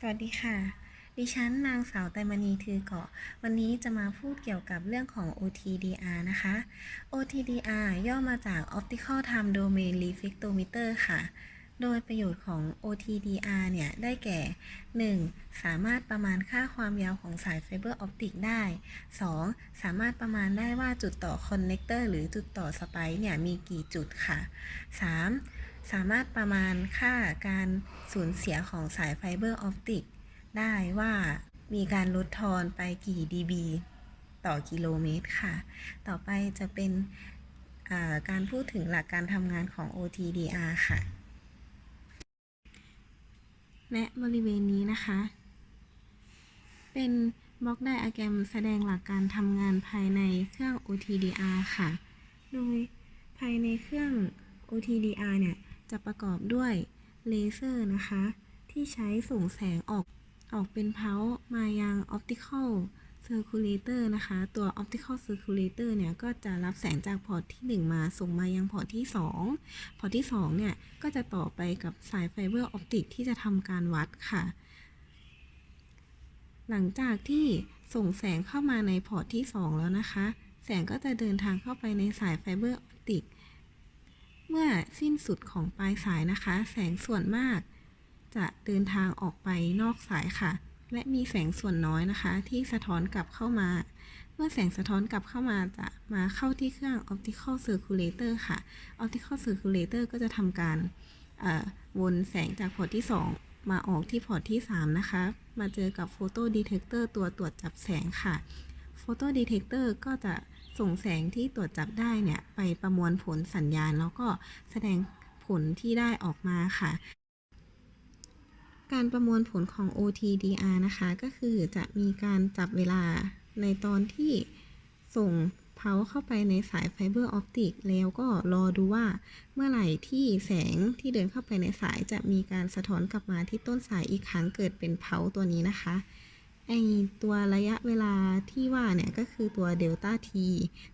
สวัสดีค่ะ ดิฉันนางสาวไตมณีทือเกาะ วันนี้จะมาพูดเกี่ยวกับเรื่องของ OTDR นะคะ OTDR ย่อมาจาก Optical Time Domain Reflectometer ค่ะ โดยประโยชน์ของ OTDR เนี่ย ได้แก่ 1. สามารถประมาณค่าความยาวของสายไฟเบอร์ออปติกได้ 2. สามารถประมาณได้ว่าจุดต่อคอนเนคเตอร์หรือจุดต่อสไปซ์เนี่ยมีกี่จุดค่ะ 3. สามารถประมาณค่าการสูญเสียของสายไฟเบอร์ออปติกได้ว่ามีการลดทอนไปกี่ dB ต่อกิโลเมตรค่ะ ต่อไปจะเป็นาการพูดถึงหลักการทำงานของ OTDR ค่ะ และบริเวณนี้นะคะ เป็นบล็อกไดอะแกรมแสดงหลักการทำงานภายในเครื่อง OTDR ค่ะ โดยภายในเครื่อง OTDR เนี่ย จะประกอบด้วยเลเซอร์นะคะ ที่ใช้ส่งแสงออกออกเป็นเพามายัง Optical Circulator นะคะ ตัว Optical Circulator เนี่ย ก็จะรับแสงจากพอร์ตที่ 1 มาส่งมายังพอร์ตที่ 2 พอร์ตที่ 2 เนี่ย ก็จะต่อไปกับสายไฟเบอร์ออปติกที่จะทำการวัดค่ะ หลังจากที่ส่งแสงเข้ามาในพอร์ตที่ 2 แล้วนะคะ แสงก็จะเดินทางเข้าไปในสายไฟเบอร์ออปติก เมื่อสิ้นสุดของปลายสายนะคะ แสงส่วนมาก จะเดินทางออกไปนอกสายค่ะ และมีแสงส่วนน้อยนะคะ ที่สะท้อนกลับเข้ามา เมื่อแสงสะท้อนกลับเข้ามาจะมาเข้าที่เครื่อง optical circulator ค่ะ optical circulator ก็จะทำการวนแสงจากพอร์ตที่ 2 มาออกที่พอร์ตที่ 3 นะคะ มาเจอกับ photo detector ตัวตรวจจับแสงค่ะ photo detector ก็จะ ส่งแสงที่ตรวจจับได้เนี่ยไปประมวลผลสัญญาณ แล้วก็แสดงผลที่ได้ออกมาค่ะ การประมวลผลของ OTDR นะคะ ก็คือจะมีการจับเวลาในตอนที่ส่งเพาเข้าไปในสายไฟเบอร์ออปติกแล้วก็รอดูว่าเมื่อไหร่ที่แสงที่เดินเข้าไปในสายจะมีการสะท้อนกลับมาที่ต้นสายอีกครั้งเกิดเป็นเพาตัวนี้นะคะ ไอตัวระยะเวลาที่ว่าเนี่ยก็คือตัวเดลต้าที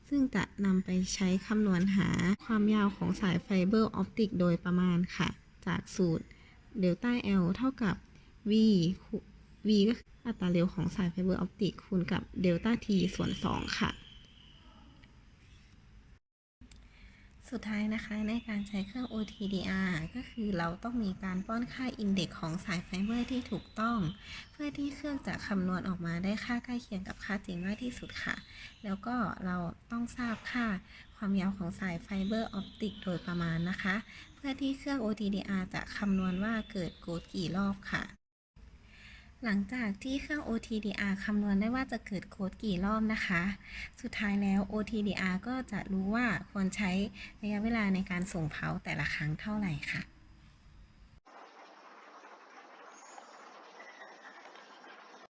ซึ่งจะนำไปใช้คำนวณหาความยาวของสายไฟเบอร์ออปติกโดยประมาณค่ะ จากสูตรเดลต้า L เท่ากับ v v ก็คืออัตราเร็วของสายไฟเบอร์ออปติกคูณกับเดลต้า t ส่วน 2 ค่ะ สุดท้ายนะคะในการใช้เครื่อง OTDR ก็คือเราต้องมีการป้อนค่าอินเด็กของสายไฟเบอร์ที่ถูกต้อง เพื่อที่เครื่องจะคำนวณออกมาได้ค่าใกล้เคียงกับค่าจริงมากที่สุดค่ะ แล้วก็เราต้องทราบค่าความยาวของสายไฟเบอร์ออปติกโดยประมาณนะคะ เพื่อที่เครื่อง OTDR จะคำนวณว่าเกิดโกดกี่รอบค่ะ หลังจากที่เครื่อง OTDR คำนวณได้ว่าจะเกิดโค้ดกี่รอบนะคะ สุดท้ายแล้ว OTDR ก็จะรู้ว่าควรใช้ระยะเวลาในการส่งเพาแต่ละครั้งเท่าไหร่ค่ะ